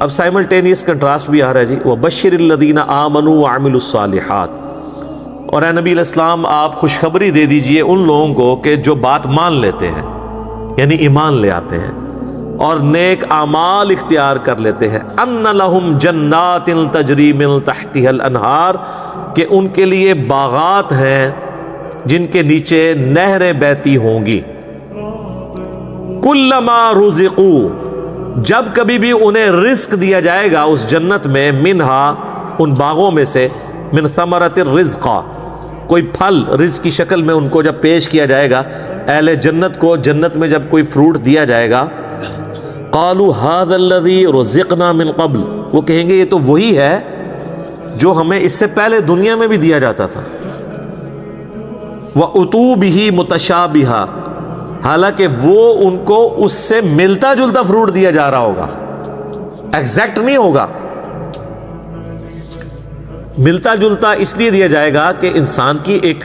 اب simultaneous contrast بھی آ رہا ہے جی۔ وہ بشر الدینہ آمن و عامل الصالحات۔ اور اے نبی الاسلام، آپ خوشخبری دے دیجیے ان لوگوں کو کہ جو بات مان لیتے ہیں یعنی ایمان لے آتے ہیں، اور نیک اعمال اختیار کر لیتے ہیں۔ ان لہم جنات تجری من تحتها الانہار کہ ان کے لیے باغات ہیں جن کے نیچے نہریں بہتی ہوں گی۔ کلما رزقو جب کبھی بھی انہیں رزق دیا جائے گا اس جنت میں، منہا ان باغوں میں سے، من ثمرت الرزقا کوئی پھل رزق کی شکل میں ان کو جب پیش کیا جائے گا، اہل جنت کو جنت میں جب کوئی فروٹ دیا جائے گا قالوا هذا الذي رزقنا من قبل، وہ کہیں گے یہ تو وہی ہے جو ہمیں اس سے پہلے دنیا میں بھی دیا جاتا تھا۔ وہ اتو بھی متشابہ حالانکہ وہ ان کو اس سے ملتا جلتا فروٹ دیا جا رہا ہوگا۔ ایگزیکٹ نہیں ہوگا۔ ملتا جلتا اس لیے دیا جائے گا کہ انسان کی ایک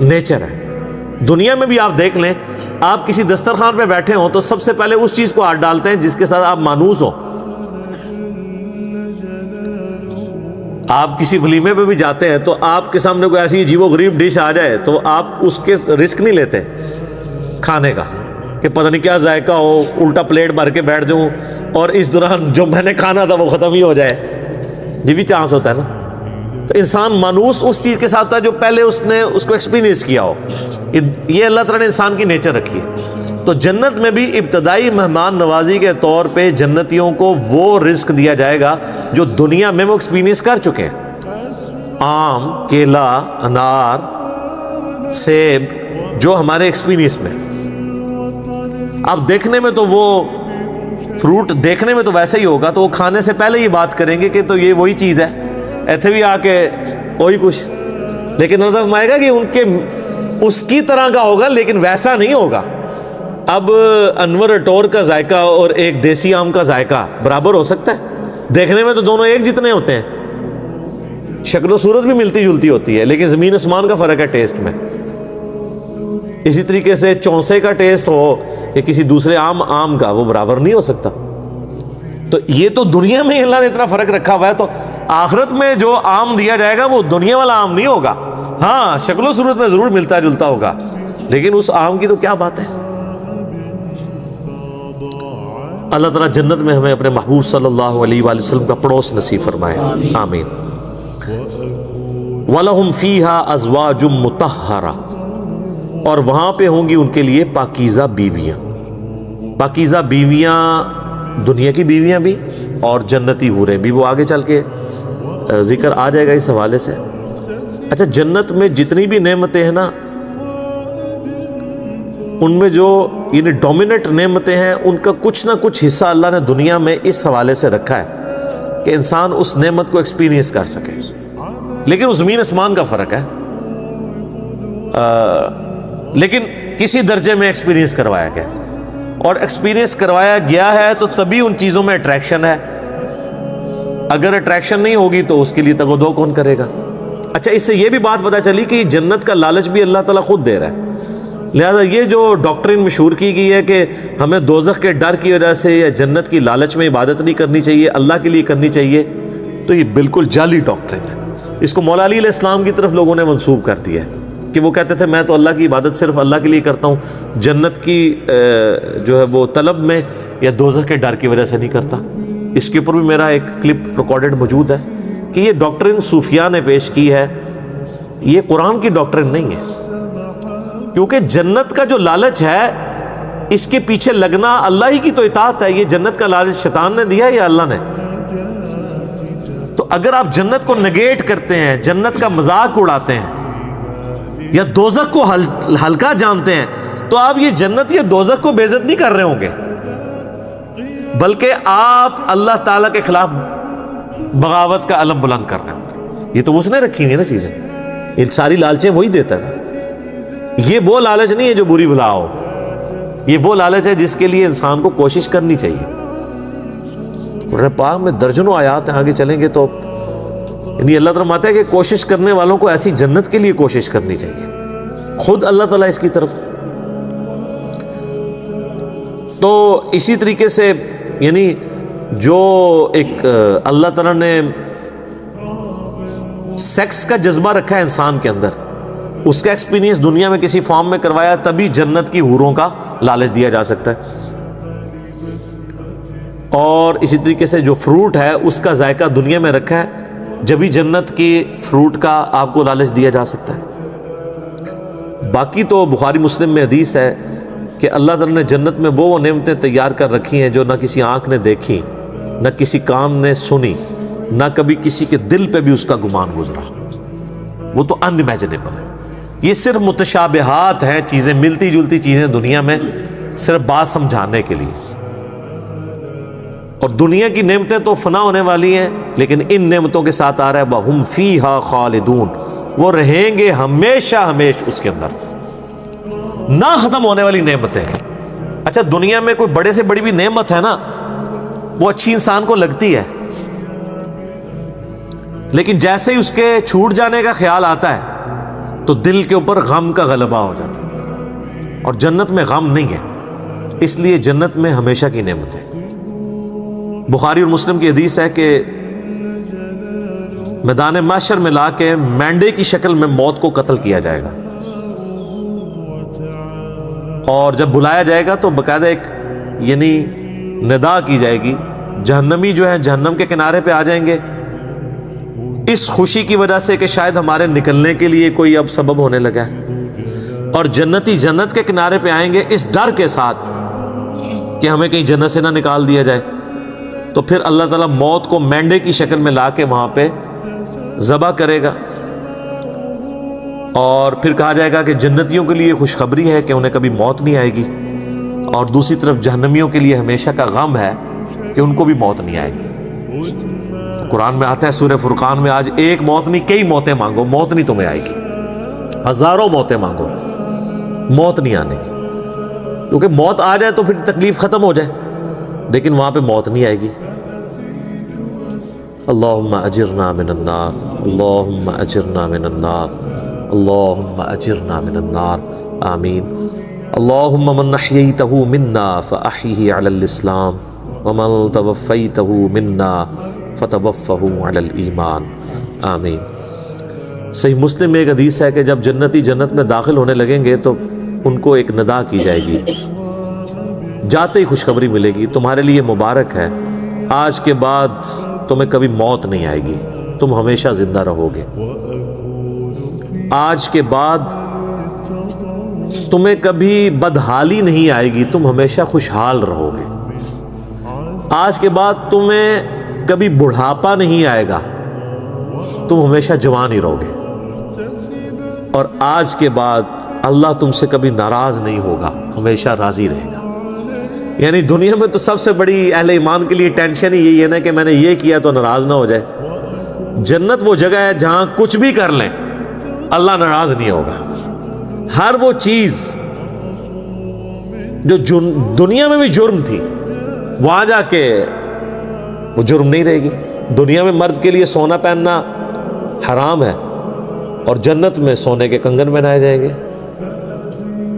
نیچر ہے۔ دنیا میں بھی آپ دیکھ لیں، آپ کسی دسترخوان پہ بیٹھے ہوں تو سب سے پہلے اس چیز کو ہاتھ ڈالتے ہیں جس کے ساتھ آپ مانوس ہو آپ کسی ولیمے پہ بھی جاتے ہیں تو آپ کے سامنے کوئی ایسی عجیب و غریب ڈش آ جائے تو آپ اس کے رسک نہیں لیتے۔ کھانے کا کہ پتہ نہیں کیا ذائقہ ہو، الٹا پلیٹ بھر کے بیٹھ جاؤں اور اس دوران جو میں نے کھانا تھا وہ ختم ہی ہو جائے۔ یہ بھی چانس ہوتا ہے نا۔ تو انسان مانوس اس چیز کے ساتھ ہوتا ہے جو پہلے اس نے اس کو ایکسپیرینس کیا ہو۔ یہ اللہ تعالیٰ نے انسان کی نیچر رکھی ہے۔ تو جنت میں بھی ابتدائی مہمان نوازی کے طور پہ جنتیوں کو وہ رزق دیا جائے گا جو دنیا میں وہ ایکسپیرینس کر چکے ہیں۔ آم، کیلا، انار، سیب جو ہمارے ایکسپیرینس میں۔ اب دیکھنے میں تو وہ فروٹ دیکھنے میں تو ویسا ہی ہوگا تو وہ کھانے سے پہلے یہ بات کریں گے کہ تو یہ وہی چیز ہے۔ ایتھے بھی آ کے وہی کچھ۔ لیکن نظر آئے گا کہ ان کے اس کی طرح کا ہوگا لیکن ویسا نہیں ہوگا۔ اب انور اٹور کا ذائقہ اور ایک دیسی آم کا ذائقہ برابر ہو سکتا ہے۔ دیکھنے میں تو دونوں ایک جتنے ہوتے ہیں۔ شکل و صورت بھی ملتی جلتی ہوتی ہے، لیکن زمین آسمان کا فرق ہے ٹیسٹ میں۔ اسی طریقے سے چونسے کا ٹیسٹ ہو یا کسی دوسرے آم آم کا، وہ برابر نہیں ہو سکتا۔ تو یہ تو دنیا میں اللہ نے اتنا فرق رکھا ہوا ہے، تو آخرت میں جو آم دیا جائے گا، وہ دنیا والا آم نہیں ہوگا۔ ہاں شکل و صورت میں ضرور ملتا جلتا ہوگا، لیکن اس آم کی تو کیا بات ہے؟ اللہ تعالیٰ جنت میں ہمیں اپنے محبوب صلی اللہ علیہ وآلہ وسلم کا پڑوس نصیب فرمائے۔ آمین۔ وَلَهُمْ فِيهَا أَزْوَاجٌ مُطَهَّرَةٌ۔ اور وہاں پہ ہوں گی ان کے لیے پاکیزہ بیویاں۔ پاکیزہ بیویاں دنیا کی بیویاں بھی اور جنتی حوریں بھی۔ وہ آگے چل کے ذکر آ جائے گا اس حوالے سے۔ اچھا جنت میں جتنی بھی نعمتیں ہیں نا، ان میں جو یعنی ڈومینٹ نعمتیں ہیں، ان کا کچھ نہ کچھ حصہ اللہ نے دنیا میں اس حوالے سے رکھا ہے کہ انسان اس نعمت کو ایکسپیرینس کر سکے۔ لیکن وہ زمین آسمان کا فرق ہے۔ لیکن کسی درجے میں ایکسپیرینس کروایا گیا۔ اور ایکسپیرینس کروایا گیا ہے تو تبھی ان چیزوں میں اٹریکشن ہے۔ اگر اٹریکشن نہیں ہوگی تو اس کے لیے تگ و دو کون کرے گا؟ اچھا اس سے یہ بھی بات پتا چلی کہ جنت کا لالچ بھی اللہ تعالیٰ خود دے رہا ہے۔ لہذا یہ جو ڈاکٹرین مشہور کی گئی ہے کہ ہمیں دوزخ کے ڈر کی وجہ سے یا جنت کی لالچ میں عبادت نہیں کرنی چاہیے، اللہ کے لیے کرنی چاہیے، تو یہ بالکل جعلی ڈاکٹرین ہے۔ اس کو مولا علی علیہ السلام کی طرف لوگوں نے منسوب کر دیا ہے۔ کہ وہ کہتے تھے، میں تو اللہ کی عبادت صرف اللہ کے لیے کرتا ہوں، جنت کی جو ہے وہ طلب میں یا دوزخ کے ڈر کی وجہ سے نہیں کرتا۔ اس کے اوپر بھی میرا ایک کلپ ریکارڈڈ موجود ہے کہ یہ ڈاکٹرین صوفیہ نے پیش کی ہے۔ یہ قرآن کی ڈاکٹرین نہیں ہے۔ کیونکہ جنت کا جو لالچ ہے، اس کے پیچھے لگنا اللہ ہی کی تو اطاعت ہے۔ یہ جنت کا لالچ شیطان نے دیا یا اللہ نے؟ تو اگر آپ جنت کو نگیٹ کرتے ہیں، جنت کا مذاق اڑاتے ہیں یا دوزک کو ہلکا جانتے ہیں، تو آپ یہ جنت یا دوزک کو بےزت نہیں کر رہے ہوں گے؟ بلکہ آپ اللہ تعالی کے خلاف بغاوت کا علم بلند کر رہے ہوں گے۔ یہ تو اس نے رکھی ہوئی نا چیزیں۔ یہ ساری لالچیں وہی دیتا ہے۔ یہ وہ لالچ نہیں ہے جو بری بلا ہو۔ یہ وہ لالچ ہے جس کے لیے انسان کو کوشش کرنی چاہیے۔ پاک میں درجنوں آیات ہیں، آگے چلیں گے تو یعنی اللہ تعالیٰ ماتا ہے کہ کوشش کرنے والوں کو ایسی جنت کے لیے کوشش کرنی چاہیے۔ خود اللہ تعالیٰ اس کی طرف۔ تو اسی طریقے سے یعنی جو ایک، اللہ تعالیٰ نے سیکس کا جذبہ رکھا ہے انسان کے اندر۔ اس کا ایکسپیرینس دنیا میں کسی فارم میں کروایا تبھی جنت کی حوروں کا لالچ دیا جا سکتا ہے۔ اور اسی طریقے سے جو فروٹ ہے، اس کا ذائقہ دنیا میں رکھا ہے۔ جبھی جنت کی فروٹ کا آپ کو لالچ دیا جا سکتا ہے۔ باقی تو بخاری مسلم میں حدیث ہے کہ اللہ تعالیٰ نے جنت میں وہ وہ نعمتیں تیار کر رکھی ہیں جو نہ کسی آنکھ نے دیکھی، نہ کسی کان نے سنی، نہ کبھی کسی کے دل پہ بھی اس کا گمان گزرا۔ وہ تو ان امیجنیبل ہے۔ یہ صرف متشابہات ہیں، چیزیں ملتی جلتی چیزیں دنیا میں صرف بات سمجھانے کے لیے۔ اور دنیا کی نعمتیں تو فنا ہونے والی ہیں، لیکن ان نعمتوں کے ساتھ آ رہا ہے وہ فی ہا خالدون۔ وہ رہیں گے ہمیشہ ہمیش اس کے اندر۔ نہ ختم ہونے والی نعمتیں۔ اچھا دنیا میں کوئی بڑے سے بڑی بھی نعمت ہے نا، وہ اچھی انسان کو لگتی ہے۔ لیکن جیسے ہی اس کے چھوٹ جانے کا خیال آتا ہے، تو دل کے اوپر غم کا غلبہ ہو جاتا ہے۔ اور جنت میں غم نہیں ہے، اس لیے جنت میں ہمیشہ کی نعمت ہے بخاری اور مسلم کی حدیث ہے کہ میدان معاشر میں لا کے مینڈے کی شکل میں موت کو قتل کیا جائے گا۔ اور جب بلایا جائے گا تو باقاعدہ ایک یعنی ندا کی جائے گی۔ جہنمی جو ہے جہنم کے کنارے پہ آ جائیں گے۔ اس خوشی کی وجہ سے کہ شاید ہمارے نکلنے کے لیے کوئی اب سبب ہونے لگا ہے۔ اور جنتی جنت کے کنارے پہ آئیں گے اس ڈر کے ساتھ کہ ہمیں کہیں جنت سے نہ نکال دیا جائے۔ تو پھر اللہ تعالیٰ موت کو مینڈے کی شکل میں لا کے وہاں پہ ذبح کرے گا۔ اور پھر کہا جائے گا کہ جنتیوں کے لیے خوشخبری ہے کہ انہیں کبھی موت نہیں آئے گی۔ اور دوسری طرف جہنمیوں کے لیے ہمیشہ کا غم ہے کہ ان کو بھی موت نہیں آئے گی۔ قرآن میں آتا ہے، سورہ فرقان میں آج ایک موت نہیں، کئی موتیں مانگو، موت نہیں تمہیں آئے گی۔ ہزاروں موتیں مانگو، موت نہیں آنے کی۔ کیونکہ موت آ جائے تو پھر تکلیف ختم ہو جائے، لیکن وہاں پہ موت نہیں آئے گی۔ اللہم اجرنا من النار اللہم اجرنا من النار اللہم اجرنا من النار، آمین۔ اللہم من احییتہو منا فاحیہ علی الاسلام، ومن توفیتہو منا فتوفہو علی الایمان۔ آمین۔ صحیح مسلم میں ایک حدیث ہے کہ جب جنتی جنت میں داخل ہونے لگیں گے تو ان کو ایک ندا کی جائے گی۔ جاتے ہی خوشخبری ملے گی۔ تمہارے لیے مبارک ہے۔ آج کے بعد تمہیں کبھی موت نہیں آئے گی۔ تم ہمیشہ زندہ رہو گے۔ آج کے بعد تمہیں کبھی بدحالی نہیں آئے گی۔ تم ہمیشہ خوشحال رہو گے۔ آج کے بعد تمہیں کبھی بڑھاپا نہیں آئے گا۔ تم ہمیشہ جوان ہی رہو گے۔ اور آج کے بعد اللہ تم سے کبھی ناراض نہیں ہوگا۔ ہمیشہ راضی رہے گا۔ یعنی دنیا میں تو سب سے بڑی اہل ایمان کے لیے ٹینشن ہی یہی ہے نا کہ میں نے یہ کیا تو ناراض نہ ہو جائے۔ جنت وہ جگہ ہے جہاں کچھ بھی کر لیں، اللہ ناراض نہیں ہوگا۔ ہر وہ چیز جو دنیا میں بھی جرم تھی، وہاں جا کے وہ جرم نہیں رہے گی۔ دنیا میں مرد کے لیے سونا پہننا حرام ہے اور جنت میں سونے کے کنگن بنائے جائیں گے۔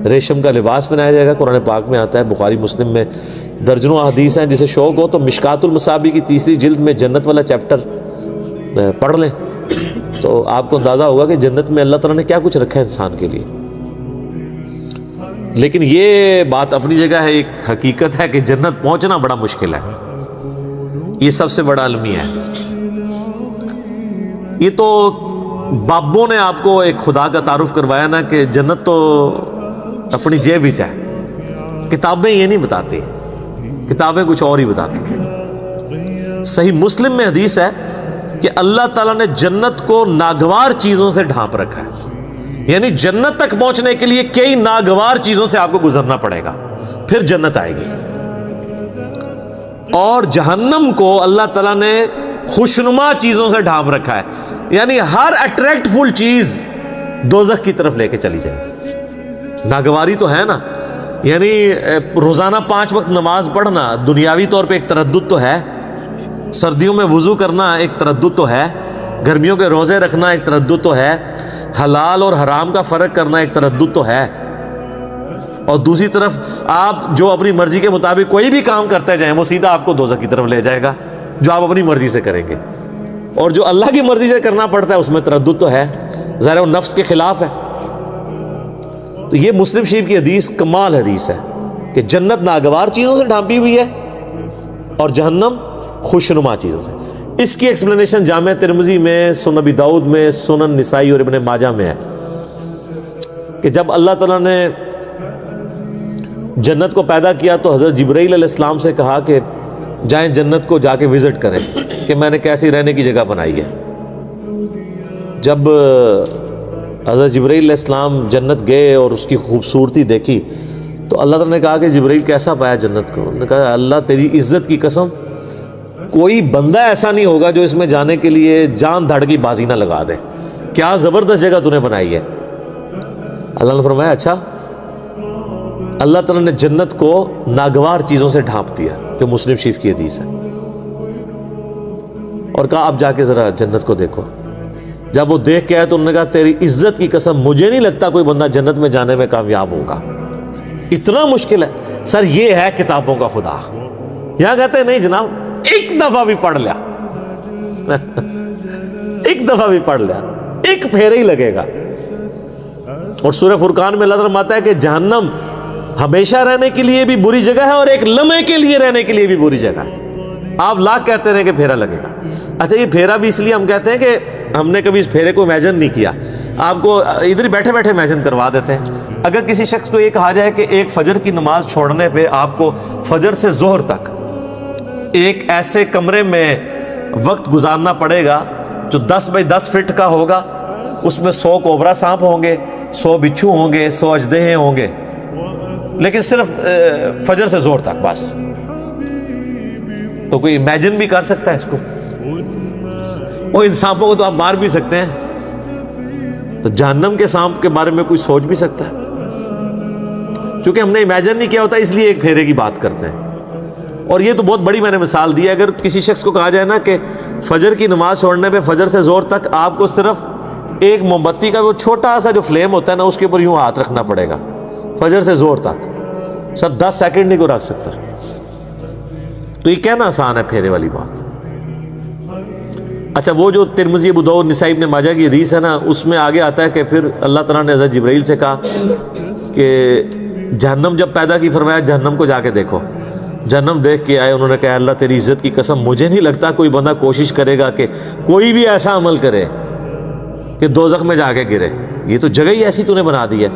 ریشم کا لباس بنایا جائے گا۔ قرآن پاک میں آتا ہے، بخاری، مسلم میں درجنوں حدیث ہیں، جسے شوق ہو تو مشکات المصابی کی تیسری جلد میں جنت والا چیپٹر پڑھ لیں۔ تو آپ کو اندازہ ہوگا کہ جنت میں اللہ تعالیٰ نے کیا کچھ رکھا ہے انسان کے لیے۔ لیکن یہ بات اپنی جگہ ہے، ایک حقیقت ہے کہ جنت پہنچنا بڑا مشکل ہے۔ یہ سب سے بڑا المیہ ہے۔ یہ تو بابوں نے آپ کو ایک خدا کا تعارف کروایا نا کہ جنت تو اپنی جیب ہی چاہے کتابیں یہ نہیں بتاتی۔ کتابیں کچھ اور ہی بتاتی۔ صحیح مسلم میں حدیث ہے کہ اللہ تعالیٰ نے جنت کو ناگوار چیزوں سے ڈھانپ رکھا ہے۔ یعنی جنت تک پہنچنے کے لیے کئی ناگوار چیزوں سے آپ کو گزرنا پڑے گا۔ پھر جنت آئے گی۔ اور جہنم کو اللہ تعالیٰ نے خوشنما چیزوں سے ڈھانپ رکھا ہے۔ یعنی ہر اٹریکٹ فل چیز دوزخ کی طرف لے کے چلی جائے گی۔ ناگواری تو ہے نا۔ یعنی روزانہ پانچ وقت نماز پڑھنا دنیاوی طور پہ ایک تردد تو ہے۔ سردیوں میں وضو کرنا ایک تردد تو ہے۔ گرمیوں کے روزے رکھنا ایک تردد تو ہے۔ حلال اور حرام کا فرق کرنا ایک تردد تو ہے۔ اور دوسری طرف، آپ جو اپنی مرضی کے مطابق کوئی بھی کام کرتے جائیں، وہ سیدھا آپ کو دوزخ کی طرف لے جائے گا، جو آپ اپنی مرضی سے کریں گے۔ اور جو اللہ کی مرضی سے کرنا پڑتا ہے، اس میں تردد تو ہے۔ ظاہر وہ نفس کے خلاف ہے۔ تو یہ مسلم شریف کی حدیث کمال حدیث ہے کہ جنت ناگوار چیزوں سے ڈھانپی ہوئی ہے اور جہنم خوشنما چیزوں سے۔ اس کی ایکسپلینیشن جامع ترمزی میں سنبی داؤد میں، سنن نسائی اور ابن ماجہ میں ہے کہ جب اللہ تعالیٰ نے جنت کو پیدا کیا تو حضرت جبرائیل علیہ السلام سے کہا کہ جائیں جنت کو جا کے وزٹ کریں کہ میں نے کیسی رہنے کی جگہ بنائی ہے۔ جب حضرت جبرائیل علیہ السلام جنت گئے اور اس کی خوبصورتی دیکھی، تو اللہ تعالیٰ نے کہا کہ جبرائیل کیسا پایا جنت کو؟ انہوں نے کہا، اللہ تیری عزت کی قسم، کوئی بندہ ایسا نہیں ہوگا جو اس میں جانے کے لیے جان دھڑ کی بازی نہ لگا دے۔ کیا زبردست جگہ تو نے بنائی ہے۔ اللہ نے فرمایا اچھا اللہ تعالیٰ نے جنت کو ناگوار چیزوں سے ڈھانپ دیا، جو مسلم شریف کی حدیث ہے۔ اور کہا، اب جا کے ذرا جنت کو دیکھو۔ جب وہ دیکھ کے آئے تو انہوں نے کہا، تیری عزت کی قسم، مجھے نہیں لگتا کوئی بندہ جنت میں جانے میں کامیاب ہوگا. اتنا مشکل ہے۔ سر، یہ ہے کتابوں کا خدا۔ یہاں کہتے ہیں، نہیں جناب، ایک دفعہ بھی پڑھ لیا۔ ایک دفعہ بھی پڑھ لیا۔ ایک پھیرے ہی لگے گا۔ اور سورہ فرقان میں اللہ تعالیٰ ہے کہ جہنم ہمیشہ رہنے کے لیے بھی بری جگہ ہے اور ایک لمحے کے لیے رہنے کے لیے بھی بری جگہ ہے۔ آپ لاکھ کہتے رہے کہ پھیرا لگے گا۔ اچھا یہ پھیرا بھی اس لیے ہم کہتے ہیں کہ ہم نے کبھی اس پھیرے کو امیجن نہیں کیا۔ آپ کو ادھر ہی بیٹھے بیٹھے امیجن کروا دیتے ہیں۔ اگر کسی شخص کو یہ کہا جائے کہ ایک فجر کی نماز چھوڑنے پہ آپ کو فجر سے زہر تک ایک ایسے کمرے میں وقت گزارنا پڑے گا جو دس بائی دس فٹ کا ہوگا، اس میں سو کوبرا سانپ ہوں گے، سو بچھو ہوں گے، سو اجدہیں ہوں گے۔ لیکن صرف فجر سے زور تک بس۔ تو کوئی امیجن بھی کر سکتا ہے اس کو؟ وہ ان سانپوں کو تو آپ مار بھی سکتے ہیں۔ تو جہنم کے سانپ کے بارے میں کوئی سوچ بھی سکتا ہے؟ چونکہ ہم نے امیجن نہیں کیا ہوتا، اس لیے ایک پھیرے کی بات کرتے ہیں۔ اور یہ تو بہت بڑی میں نے مثال دی ہے۔ اگر کسی شخص کو کہا جائے نا کہ فجر کی نماز چھوڑنے پہ فجر سے زور تک آپ کو صرف ایک موم بتی کا وہ چھوٹا سا جو فلیم ہوتا ہے نا، اس کے اوپر یوں ہاتھ رکھنا پڑے گا۔ فجر سے زور تک۔ سر، دس سیکنڈ نہیں کو رکھ سکتا۔ تو یہ کہنا آسان ہے پھیرے والی بات۔ اچھا وہ جو ترمزی ابو دور نسائب نے ماجہ کی حدیث ہے نا، اس میں آگے آتا ہے کہ پھر اللہ تعالیٰ نے حضرت جبرائیل سے کہا کہ جہنم جب پیدا کی، فرمایا جہنم کو جا کے دیکھو۔ جہنم دیکھ کے آئے، انہوں نے کہا اللہ تیری عزت کی قسم، مجھے نہیں لگتا کوئی بندہ کوشش کرے گا کہ کوئی بھی ایسا عمل کرے کہ دوزخ میں جا کے گرے۔ یہ تو جگہ ہی ایسی تو نے بنا دی ہے۔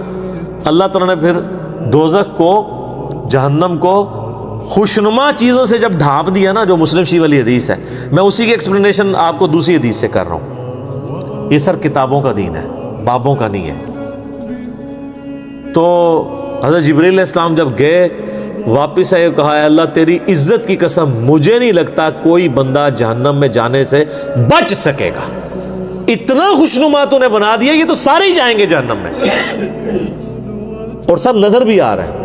اللہ تعالیٰ نے پھر دوزخ کو، جہنم کو خوشنما چیزوں سے جب ڈھانپ دیا نا، جو مسلم شی والی حدیث ہے، میں اسی کی ایکسپلینیشن آپ کو دوسری حدیث سے کر رہا ہوں۔ یہ سر کتابوں کا دین ہے، بابوں کا نہیں ہے۔ تو حضرت جبریل علیہ السلام جب گئے، واپس آئے، کہا ہے اللہ، تیری عزت کی قسم مجھے نہیں لگتا کوئی بندہ جہنم میں جانے سے بچ سکے گا۔ اتنا خوشنما تو نے بنا دیا، یہ تو سارے ہی جائیں گے جہنم میں۔ اور سب نظر بھی آ رہا ہے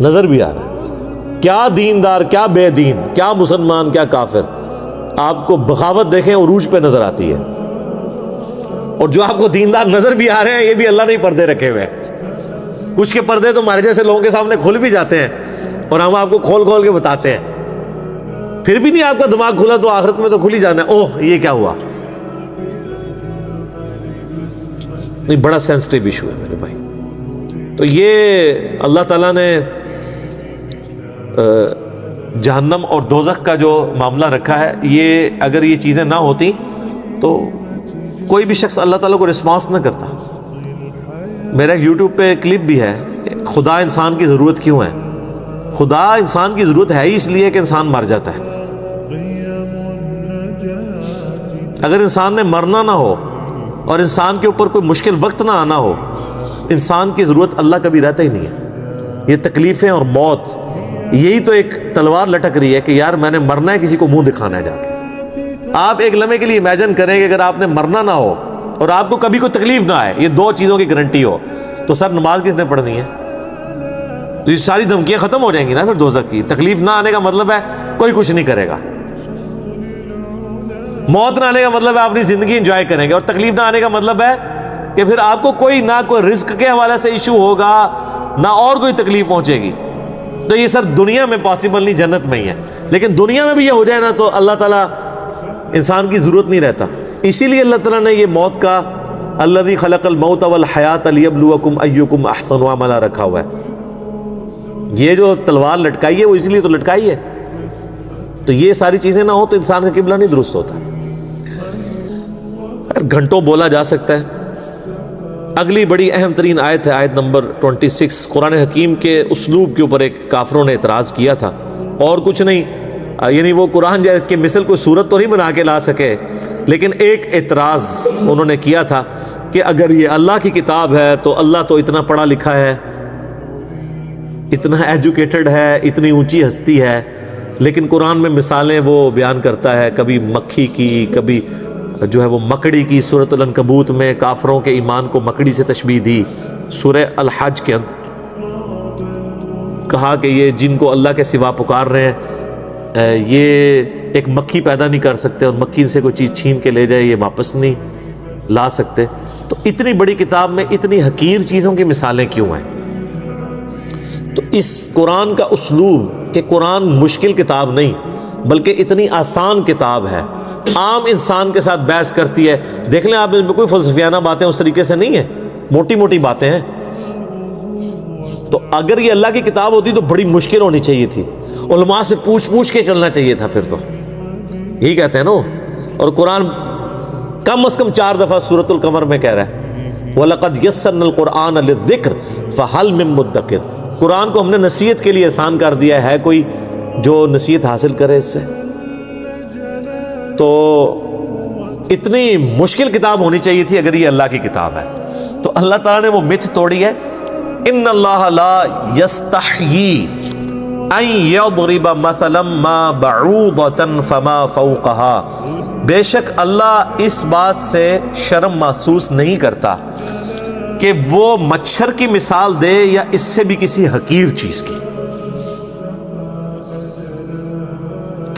نظر بھی آ رہا ہے کیا دیندار، کیا بے دین، کیا مسلمان، کیا کافر؟ آپ کو بغاوت دیکھیں عروج پہ نظر آتی ہے۔ اور جو آپ کو دیندار نظر بھی آ رہے ہیں، یہ بھی اللہ نے پردے رکھے ہوئے کچھ کے پردے تو ہمارے جیسے لوگوں کے سامنے کھل بھی جاتے ہیں، اور ہم آپ کو کھول کھول کے بتاتے ہیں۔ پھر بھی نہیں آپ کا دماغ کھلا تو آخرت میں تو کھل ہی جانا ہے۔ اوہ، یہ کیا ہوا؟ نہیں، بڑا سینسٹیو ایشو ہے میرے بھائی۔ تو یہ اللہ تعالیٰ نے جہنم اور دوزخ کا جو معاملہ رکھا ہے، یہ اگر یہ چیزیں نہ ہوتی تو کوئی بھی شخص اللہ تعالیٰ کو رسپانس نہ کرتا۔ میرا ایک یوٹیوب پہ کلپ بھی ہے، خدا انسان کی ضرورت کیوں ہے؟ خدا انسان کی ضرورت ہے ہی اس لیے کہ انسان مر جاتا ہے۔ اگر انسان نے مرنا نہ ہو اور انسان کے اوپر کوئی مشکل وقت نہ آنا ہو، انسان کی ضرورت اللہ کبھی رہتا ہی نہیں ہے۔ یہ تکلیفیں اور موت یہی تو ایک تلوار لٹک رہی ہے کہ یار میں نے مرنا ہے کسی کو منہ دکھانا ہے جا کے۔ آپ ایک لمحے کے لیے امیجن کریں کہ اگر آپ نے مرنا نہ ہو اور آپ کو کبھی کوئی تکلیف نہ آئے، یہ دو چیزوں کی گارنٹی ہو، تو سر نماز کس نے پڑھنی ہے؟ تو یہ ساری دھمکیاں ختم ہو جائیں گی نا پھر دوزک کی۔ تکلیف نہ آنے کا مطلب ہے کوئی کچھ نہیں کرے گا۔ موت نہ آنے کا مطلب ہے اپنی زندگی انجوائے کریں گے اور تکلیف نہ آنے کا مطلب ہے کہ پھر آپ کو کوئی نہ کوئی رزق کے حوالے سے ایشو ہوگا، نہ اور کوئی تکلیف پہنچے گی۔ تو یہ سر دنیا میں پاسبل نہیں جنت میں ہی ہے۔ لیکن دنیا میں بھی یہ ہو جائے نا تو اللہ تعالیٰ انسان کی ضرورت نہیں رہتا۔ اسی لیے اللہ تعالیٰ نے یہ موت کا اللہ خلق الموت والحیات لیبلوکم ایکم احسن عملا رکھا ہوا ہے۔ یہ جو تلوار لٹکائی ہے وہ اس لیے تو لٹکائی ہے۔ تو یہ ساری چیزیں نہ ہو تو انسان کا قبلہ نہیں درست ہوتا۔ گھنٹوں بولا جا سکتا ہے۔ اگلی بڑی اہم ترین آیت ہے، آیت نمبر 26 قرآن حکیم کے اسلوب کے اوپر ایک کافروں نے اعتراض کیا تھا۔ اور کچھ نہیں یعنی وہ قرآن کے مثل کوئی صورت تو نہیں بنا کے لا سکے، لیکن ایک اعتراض انہوں نے کیا تھا کہ اگر یہ اللہ کی کتاب ہے تو اللہ تو اتنا پڑھا لکھا ہے، اتنا ایجوکیٹڈ ہے، اتنی اونچی ہستی ہے، لیکن قرآن میں مثالیں وہ بیان کرتا ہے، کبھی مکھی کی، کبھی جو ہے وہ مکڑی کی صورت العنکبوت میں کافروں کے ایمان کو مکڑی سے تشبیح دی۔ سورہ الحج کے اندر کہا کہ یہ جن کو اللہ کے سوا پکار رہے ہیں یہ ایک مکھی پیدا نہیں کر سکتے، اور مکھی سے کوئی چیز چھین کے لے جائے، یہ واپس نہیں لا سکتے۔ تو اتنی بڑی کتاب میں اتنی حقیر چیزوں کی مثالیں کیوں ہیں؟ تو اس قرآن کا اسلوب کہ قرآن مشکل کتاب نہیں، بلکہ اتنی آسان کتاب ہے۔ عام انسان کے ساتھ بحث کرتی ہے۔ دیکھ لیں آپ اس میں کوئی فلسفیانہ باتیں اس طریقے سے نہیں ہیں۔ موٹی موٹی باتیں ہیں۔ تو اگر یہ اللہ کی کتاب ہوتی تو بڑی مشکل ہونی چاہیے تھی۔ علماء سے پوچھ پوچھ کے چلنا چاہیے تھا پھر تو۔ یہی کہتے ہیں نا اور قرآن کم از کم چار دفعہ سورت القمر میں کہہ رہا ہے۔ وَلَقَدْ يَسَّرْنَا الْقُرْآنَ لِلذِّكْرِ فَحَلْ مِن مُدَّكِرِ۔ قرآن کو ہم نے نصیحت کے لیے آسان کر دیا ہے کوئی جو نصیحت حاصل کرے اس سے؟ تو اتنی مشکل کتاب ہونی چاہیے تھی اگر یہ اللہ کی کتاب ہے۔ تو اللہ تعالیٰ نے وہ متھ توڑی ہے۔ ان اللہ لا یستحیی ان یضرب مثلا ما بعوضتا فما فوقها۔ بے شک اللہ اس بات سے شرم محسوس نہیں کرتا کہ وہ مچھر کی مثال دے یا اس سے بھی کسی حقیر چیز کی۔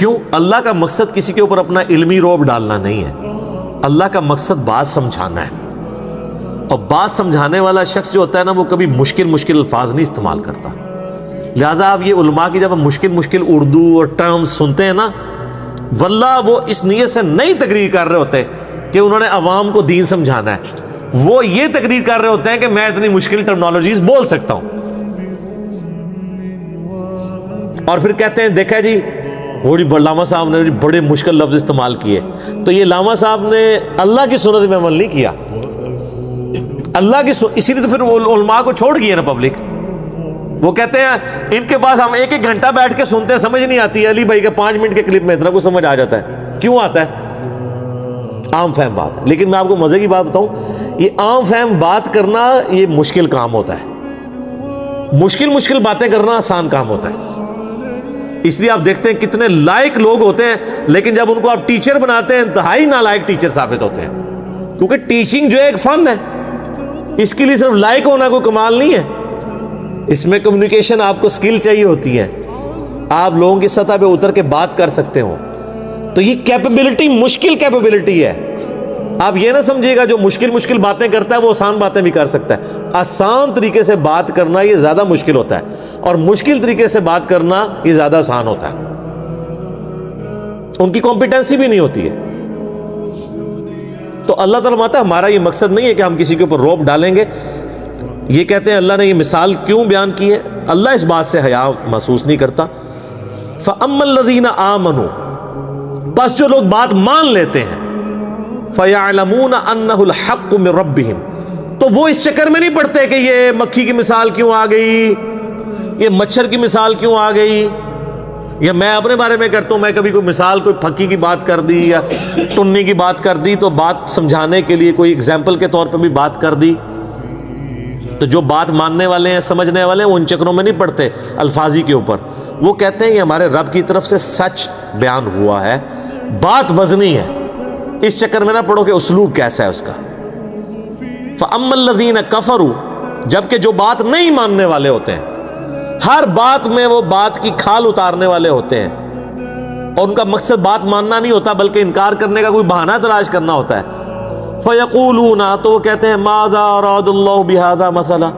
کیوں؟ اللہ کا مقصد کسی کے اوپر اپنا علمی روب ڈالنا نہیں ہے۔ اللہ کا مقصد بات سمجھانا ہے۔ اور بات سمجھانے والا شخص جو ہوتا ہے نا، وہ کبھی مشکل مشکل الفاظ نہیں استعمال کرتا۔ لہٰذا آپ یہ علماء کی جب مشکل مشکل اردو اور ٹرمز سنتے ہیں نا، واللہ وہ اس نیت سے نہیں تقریر کر رہے ہوتے کہ انہوں نے عوام کو دین سمجھانا ہے۔ وہ یہ تقریر کر رہے ہوتے ہیں کہ میں اتنی مشکل ٹرمنالوجیز بول سکتا ہوں۔ اور پھر کہتے ہیں دیکھا جی وہ جی لاما صاحب نے بڑے مشکل لفظ استعمال کیے۔ تو یہ لاما صاحب نے اللہ کی سنت میں عمل نہیں کیا۔ اللہ کی اسی لیے تو پھر علماء کو چھوڑ گئی نا پبلک وہ کہتے ہیں، ان کے پاس ہم ایک ایک گھنٹہ بیٹھ کے سنتے ہیں، سمجھ نہیں آتی، علی بھائی کے پانچ منٹ کے کلپ میں اتنا کچھ سمجھ آ جاتا ہے۔ کیوں آتا ہے؟ عام فہم بات۔ ہے لیکن میں آپ کو مزے کی بات بتاؤں، یہ عام فہم بات کرنا یہ مشکل کام ہوتا ہے۔ مشکل مشکل باتیں کرنا آسان کام ہوتا ہے۔ اس لیے آپ دیکھتے ہیں کتنے لائق لوگ ہوتے ہیں، لیکن جب ان کو آپ ٹیچر بناتے ہیں، انتہائی نالائق ٹیچر ثابت ہوتے ہیں۔ کیونکہ ٹیچنگ جو ہے ایک فن ہے۔ اس کے لیے صرف لائق ہونا کوئی کمال نہیں ہے۔ اس میں کمیونیکیشن آپ کو سکل چاہیے ہوتی ہے۔ آپ لوگوں کی سطح پہ اتر کے بات کر سکتے ہو تو یہ کیپبلٹی مشکل کیپبلٹی ہے۔ آپ یہ نہ سمجھیے گا جو مشکل مشکل باتیں کرتا ہے، وہ آسان باتیں بھی کر سکتا ہے۔ آسان طریقے سے بات کرنا یہ زیادہ مشکل ہوتا ہے اور مشکل طریقے سے بات کرنا یہ زیادہ آسان ہوتا ہے۔ ان کی کمپیٹنسی بھی نہیں ہوتی ہے۔ تو اللہ تعالیٰ ماتا ہمارا یہ مقصد نہیں ہے کہ ہم کسی کے اوپر روپ ڈالیں گے۔ یہ کہتے ہیں، اللہ نے یہ مثال کیوں بیان کی ہے؟ اللہ اس بات سے حیا محسوس نہیں کرتا۔ فَأَمَّا الَّذِينَ آمَنُوا بس جو لوگ بات مان لیتے ہیں، فَيَعْلَمُونَ أَنَّهُ الْحَقُّ مِن رَبِّهِمْ۔ تو وہ اس چکر میں نہیں پڑھتے کہ یہ مکھی کی مثال کیوں آ گئی؟ یہ مچھر کی مثال کیوں آ گئی؟ یا میں اپنے بارے میں کرتا ہوں، میں کبھی کوئی مثال، کوئی پھکی کی بات کر دی یا ٹنی کی بات کر دی تو بات سمجھانے کے لیے کوئی اگزامپل کے طور پہ بھی بات کر دی۔ تو جو بات ماننے والے ہیں، سمجھنے والے ہیں، وہ ان چکروں میں نہیں پڑھتے الفاظی کے اوپر۔ وہ کہتے ہیں، یہ ہمارے رب کی طرف سے سچ بیان ہوا ہے، بات وزنی ہے۔ اس چکر میں نہ پڑھو کہ اسلوب کیسا ہے اس کا۔ فَأَمَّا الَّذِينَ كَفَرُوا، جبکہ جو بات نہیں ماننے والے ہوتے ہیں، ہر بات میں وہ بات کی کھال اتارنے والے ہوتے ہیں۔ اور ان کا مقصد بات ماننا نہیں ہوتا، بلکہ انکار کرنے کا کوئی بہانہ تلاش کرنا ہوتا ہے۔ فَيَقُولُونَ، تو وہ کہتے ہیں، مَاذَا رَادُ اللَّهُ بِهَذَا مَثَلًا؟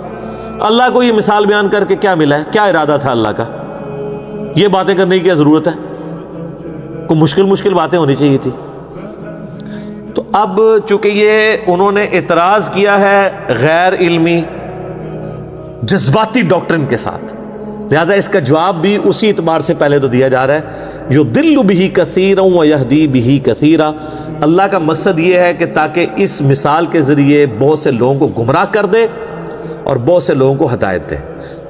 اللہ کو یہ مثال بیان کر کے کیا ملا ہے؟ کیا ارادہ تھا اللہ کا؟ یہ باتیں کرنے کی کیا ضرورت ہے؟ کوئی مشکل مشکل باتیں ہونی چاہیے تھی۔ اب چونکہ یہ انہوں نے اعتراض کیا ہے غیر علمی، جذباتی ڈاکٹرن کے ساتھ۔ لہذا اس کا جواب بھی اسی اعتبار سے پہلے تو دیا جا رہا ہے۔ یو دل بھی کثیر و یہدی بھی کثیرہ اللہ کا مقصد یہ ہے کہ تاکہ اس مثال کے ذریعے بہت سے لوگوں کو گمراہ کر دے اور بہت سے لوگوں کو ہدایت دے۔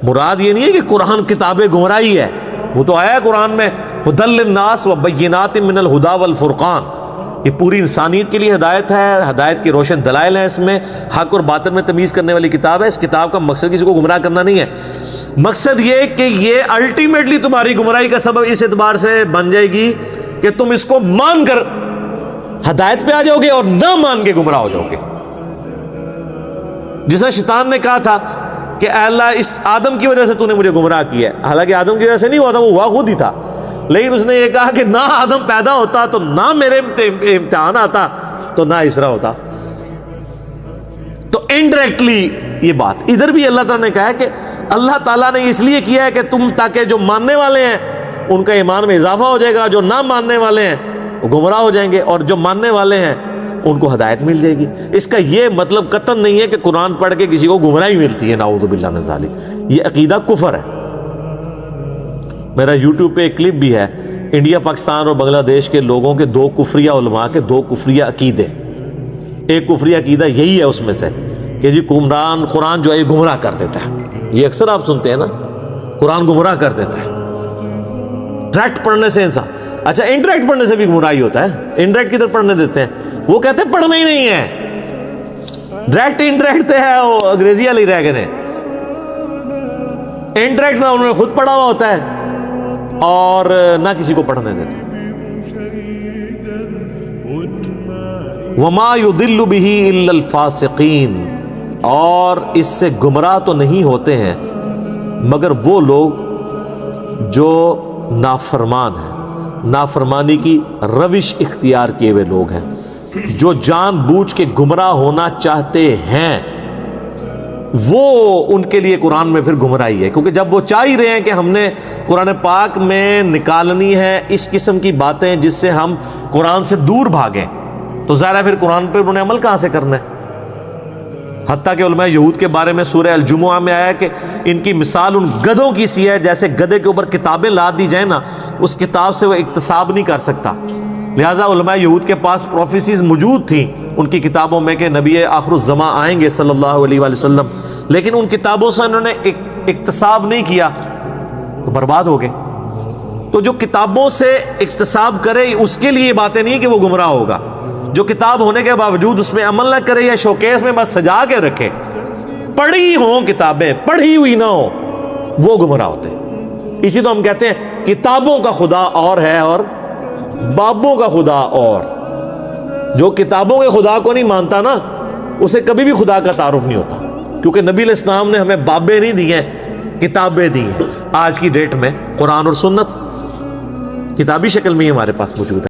مراد یہ نہیں ہے کہ قرآن کتاب گمراہی ہے، وہ تو آیا ہے قرآن میں۔ حدل الناس و بینات من الہدا والفرقان۔ یہ پوری انسانیت کے لیے ہدایت ہے، ہدایت کی روشن دلائل ہیں اس میں۔ حق اور باطن میں تمیز کرنے والی کتاب ہے۔ اس کتاب کا مقصد کسی کو گمراہ کرنا نہیں ہے۔ مقصد یہ کہ یہ الٹیمیٹلی تمہاری گمراہی کا سبب اس اعتبار سے بن جائے گی کہ تم اس کو مان کر ہدایت پہ آ جاؤ گے اور نہ مان کے گمراہ ہو جاؤ گے۔ جسے شیطان نے کہا تھا کہ اے اللہ، اس آدم کی وجہ سے تو نے مجھے گمراہ کیا ہے۔ حالانکہ آدم کی وجہ سے نہیں ہوا تھا، وہ ہوا خود ہی تھا۔ لیکن اس نے یہ کہا کہ نہ آدم پیدا ہوتا تو نہ میرے امتحان آتا تو نہ اسرا ہوتا۔ تو انڈائریکٹلی یہ بات۔ ادھر بھی اللہ تعالیٰ نے کہا ہے کہ اللہ تعالیٰ نے اس لیے کیا ہے کہ تم تاکہ جو ماننے والے ہیں، ان کا ایمان میں اضافہ ہو جائے گا، جو نہ ماننے والے ہیں، وہ گمراہ ہو جائیں گے اور جو ماننے والے ہیں، ان کو ہدایت مل جائے گی۔ اس کا یہ مطلب قطن نہیں ہے کہ قرآن پڑھ کے کسی کو گمراہی ملتی ہے۔ ناؤد باللہ ذالک۔ یہ عقیدہ کفر ہے۔ میرا یوٹیوب پہ ایک کلپ بھی ہے۔ انڈیا، پاکستان اور بنگلہ دیش کے لوگوں کے دو کفریہ علماء کے دو کفریہ عقیدے۔ ایک کفری عقیدہ یہی ہے اس میں سے کہ جی قمران قرآن جو ہے یہ گمراہ کر دیتا ہے۔ یہ اکثر آپ سنتے ہیں نا، قرآن گمراہ کر دیتا ہے۔ ڈائریکٹ پڑھنے سے انسان۔ اچھا انڈائریکٹ پڑھنے سے بھی گمراہی ہوتا ہے۔ انڈائریکٹ کدھر پڑھنے دیتے ہیں؟ وہ کہتے ہیں پڑھنا ہی نہیں ہے۔ ڈائریکٹ انڈائریکٹ تو ہے وہ انگریزی والی رہ گئے انڈائریکٹ میں انہوں نے خود پڑھا ہوا ہوتا ہے۔ اور نہ کسی کو پڑھنے دیتے۔ وما يضل به الا الفاسقین اور اس سے گمراہ تو نہیں ہوتے ہیں، مگر وہ لوگ جو نافرمان ہیں۔ نافرمانی کی روش اختیار کیے ہوئے لوگ ہیں۔ جو جان بوجھ کے گمراہ ہونا چاہتے ہیں۔ وہ ان کے لیے قرآن میں پھر گمراہی ہے۔ کیونکہ جب وہ چاہ ہی رہے ہیں کہ ہم نے قرآن پاک میں نکالنی ہے، اس قسم کی باتیں جس سے ہم قرآن سے دور بھاگیں۔ تو ظاہر ہے پھر قرآن پہ انہوں نے عمل کہاں سے کرنا ہے؟ حتیٰ کہ علماء یہود کے بارے میں سورہ الجمعہ میں آیا کہ ان کی مثال ان گدوں کی سی ہے، جیسے گدے کے اوپر کتابیں لا دی جائیں نا، اس کتاب سے وہ اقتصاب نہیں کر سکتا۔ لہٰذا علماء یہود کے پاس پروفیسیز موجود تھیں۔ ان کی کتابوں میں کہ نبی آخر الزماں آئیں گے صلی اللہ علیہ وآلہ وسلم۔ لیکن ان کتابوں سے انہوں نے اقتصاب نہیں کیا، تو برباد ہو گئے۔ تو جو کتابوں سے اقتصاب کرے، اس کے لیے باتیں نہیں کہ وہ گمراہ ہوگا۔ جو کتاب ہونے کے باوجود اس میں عمل نہ کرے یا شوکیس میں بس سجا کے رکھے، پڑھی ہوں کتابیں، پڑھی ہوئی نہ ہو وہ گمراہ ہوتے اسی تو ہم کہتے ہیں، کتابوں کا خدا اور ہے اور بابوں کا خدا اور۔ جو کتابوں کے خدا کو نہیں مانتا نا، اسے کبھی بھی خدا کا تعارف نہیں ہوتا۔ کیونکہ نبی علیہ السلام نے ہمیں بابے نہیں دیے کتابیں دی ہیں۔ آج کی ڈیٹ میں قرآن اور سنت۔ کتابی شکل میں ہی ہمارے پاس موجود ہے۔